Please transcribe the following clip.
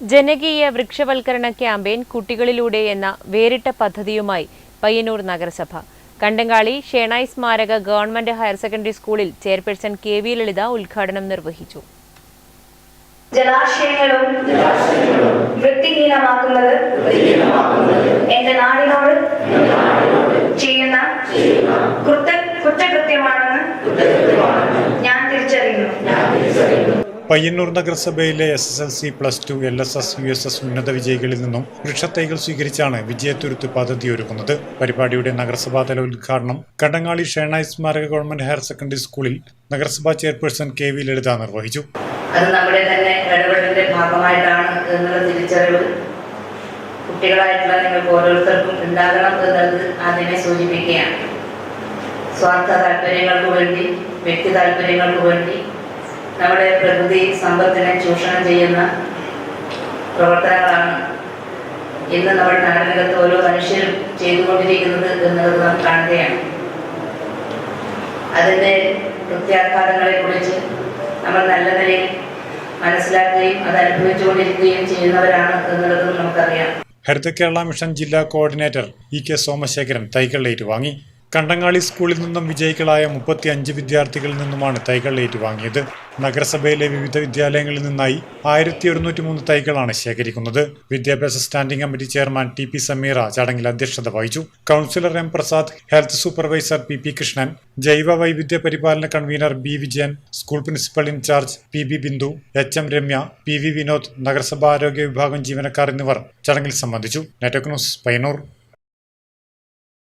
ജനകീയ വൃക്ഷവൽക്കരണ ക്യാമ്പയിൻ കുട്ടികളിലൂടെ എന്ന വേറിട്ട പദ്ധതിയുമായി പയ്യന്നൂർ നഗരസഭ. കണ്ടങ്ങാളി ഷേണായി സ്മാരക ഗവൺമെന്റ് ഹയർ സെക്കൻഡറി സ്കൂളിൽ ചെയർപേഴ്സൺ കെ വി ലളിത ഉദ്ഘാടനം നിർവഹിച്ചു. ജലാശയങ്ങളും വൃത്തിഹീനമാക്കുന്നത് എന്റെ നാടിനോട് ചെയ്യുന്ന കുറ്റ കുറ്റകൃത്യമാണെന്ന് പയ്യന്നൂർ നഗരസഭയിലെ S S L C plus two L S S U S S ഉന്നത വിജയികളിൽ നിന്നും വൃക്ഷത്തൈകൾ സ്വീകരിച്ചാണ് വിജയത്തുരുത്ത് പദ്ധതി ഒരുക്കുന്നത്. പരിപാടിയുടെ നഗരസഭാതല ഉദ്ഘാടനം കടങ്ങാളി ഷേണായി സ്മാരക ഗവൺമെന്റ് ഹയർ സെക്കൻഡറി സ്കൂളിൽ നഗരസഭാ ചെയർപേഴ്സൺ കെ വി ലളിത നിർവഹിച്ചു. അത് നമ്മുടെ തന്നെ ഇടപെടലിന്റെ ഭാഗമായിട്ടാണ് എന്നുള്ള തിരിച്ചറിവ് കുട്ടികളായിട്ടുള്ള നിങ്ങൾക്ക് ഓരോരുത്തർക്കും ഉണ്ടാകണം എന്നത് അതിനെ സൂചിപ്പിക്കുകയാണ്. സ്വാർത്ഥ താല്പര്യങ്ങൾക്ക് വേണ്ടി വ്യക്തി താല്പര്യങ്ങൾക്ക് വേണ്ടി നമ്മുടെ പ്രകൃതി സമ്പത്തിനെ ചൂഷണം ചെയ്യുന്ന പ്രവർത്തനങ്ങളാണ് ഇന്ന് നമ്മുടെ നാടിനകത്ത് ഓരോ മനുഷ്യരും ചെയ്തുകൊണ്ടിരിക്കുന്നത് എന്നുള്ളത് നാം കാണുകയാണ്. അതിന്റെ പ്രത്യാഘാതങ്ങളെ കുറിച്ച് നമ്മൾ നല്ല നിലയിൽ മനസ്സിലാക്കുകയും അത് അനുഭവിച്ചുകൊണ്ടിരിക്കുകയും ചെയ്യുന്നവരാണ് എന്നുള്ളതും നമുക്കറിയാം. ഹരിത കേരള മിഷൻ ജില്ലാ കോർഡിനേറ്റർ ഇ കെ സോമശേഖരൻ തൈകൾ ഏറ്റുവാങ്ങി കണ്ടങ്ങാളി സ്കൂളിൽ നിന്നും വിജയികളായ മുപ്പത്തി അഞ്ച് വിദ്യാർത്ഥികളിൽ നിന്നുമാണ് തൈകൾ ഏറ്റുവാങ്ങിയത്. നഗരസഭയിലെ വിവിധ വിദ്യാലയങ്ങളിൽ നിന്നായി ആയിരത്തി ഒരുന്നൂറ്റി മൂന്ന് തൈകളാണ് ശേഖരിക്കുന്നത്. വിദ്യാഭ്യാസ standing committee chairman T P Sameera ചടങ്ങിൽ അധ്യക്ഷത വഹിച്ചു. Councillor M Prasad health supervisor P P Krishnan ജൈവ വൈവിധ്യ പരിപാലന convener B Vijayan school principal in charge P B Bindu H M Ramya P V Vinod നഗരസഭാ ആരോഗ്യ വിഭാഗം ജീവനക്കാർ എന്നിവർ ചടങ്ങിൽ സംബന്ധിച്ചു. Network news Payyanur.